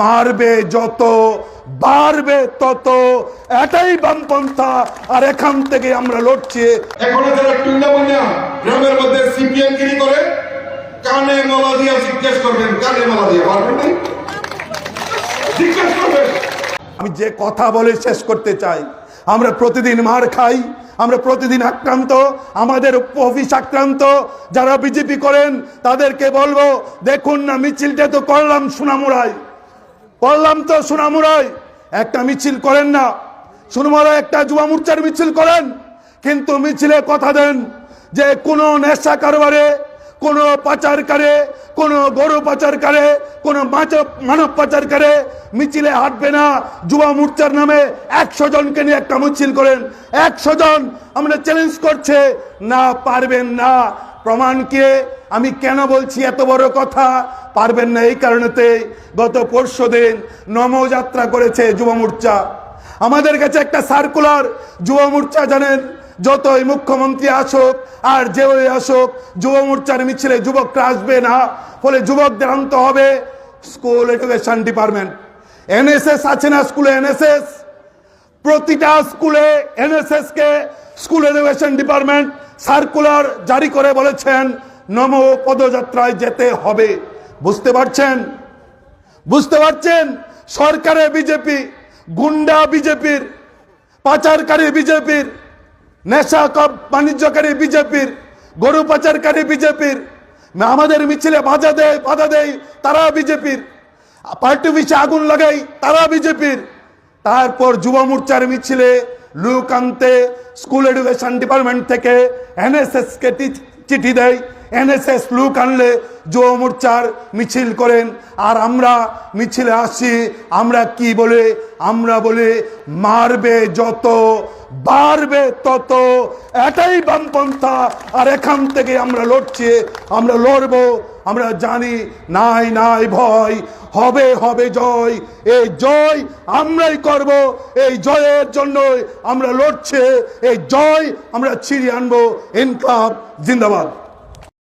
মারবে যত বাড়বে তত। এটাই বামপন্থা আর এখান থেকে আমরা লড়ছি। এখনও যারা টুন্ডাবন্যা গ্রামের মধ্যে সিপিএম গিরি করে? কানে মালা দিয়া জিজ্ঞেস করবেন কানে মালা দিয়া পারবেন জিজ্ঞেস করবেন। আমি যে কথা বলে শেষ করতে চাই আমরা প্রতিদিন মার খাই আমরা প্রতিদিন আক্রান্ত আমাদের অফিস আক্রান্ত যারা বিজেপি করেন তাদেরকে বলব দেখুন না মিছিলটা তো করলাম সোনামুড়ায় করলাম তো সোনামুড়ায় একটা মিছিল করেন না। সোনামুড়ায় একটা যুবা মোর্চার মিছিল করেন, কিন্তু মিছিলে কথা দেন যে কোনো নেশা কারবারে, কোনো পাচারকারে, কোনো গরু পাচারকারে, কোনো মানব পাচারকারে মিছিলে হাঁটবে না। যুবা মোর্চার নামে একশো জনকে নিয়ে একটা মিছিল করেন। একশো জন আমরা চ্যালেঞ্জ করছে, না পারবেন না। প্রমাণ কে আমি কেন বলছি এত বড় কথা? পারবেন না এই কারণেতে গত পরশু দিন নমযাত্রা করেছে যুব মোর্চা। আমাদের কাছে একটা সার্কুলার যুব মোর্চা জানেন, যতই মুখ্যমন্ত্রী আসুক আর যে আসুক, যুব মোর্চার মিছিলে যুবকরা আসবে না, ফলে যুবকদের আনতে হবে স্কুল এডুকেশন ডিপার্টমেন্ট এনএসএস আছে না স্কুলে এনএসএস প্রতিটা স্কুলে এনএসএস কে স্কুল এডুকেশন ডিপার্টমেন্ট সার্কুলার জারি করে বলেছেন, নম পদযাত্রায় যেতে হবে। বুঝতে পারছেন? বুঝতে পারছেন? সরকারে বিজেপি, গুন্ডা বিজেপির, পাচারকারী বিজেপির, নেশা কপ বাণিজ্যকারী বিজেপির, গরু পাচারকারী বিজেপির, আমাদের মিছিলে বাধা দেয় বাধা দেয় তারা বিজেপির। পার্টি অফিসে আগুন লাগাই তারা বিজেপির। তারপর যুব মোর্চার মিছিলে লুক আনতে স্কুল এডুকেশন ডিপার্টমেন্ট থেকে এনএসএস কে চিঠি দেয়। এনএসএস লুক আনলে যুব মোর্চার মিছিল করেন। আর আমরা মিছিলে আসি, আমরা কি বলে? আমরা বলে, মারবে যত, বাড়বে তত। এটাই বামপন্থা। আর এখান থেকে আমরা লড়ছি, আমরা লড়বো। আমরা জানি নাই নাই ভয়, হবে হবে জয়। এই জয় আমরাই করব, এই জয়ের জন্যই আমরা লড়ছে, এই জয় আমরা ছিঁড়ে আনব। ইনকাম জিন্দাবাদ।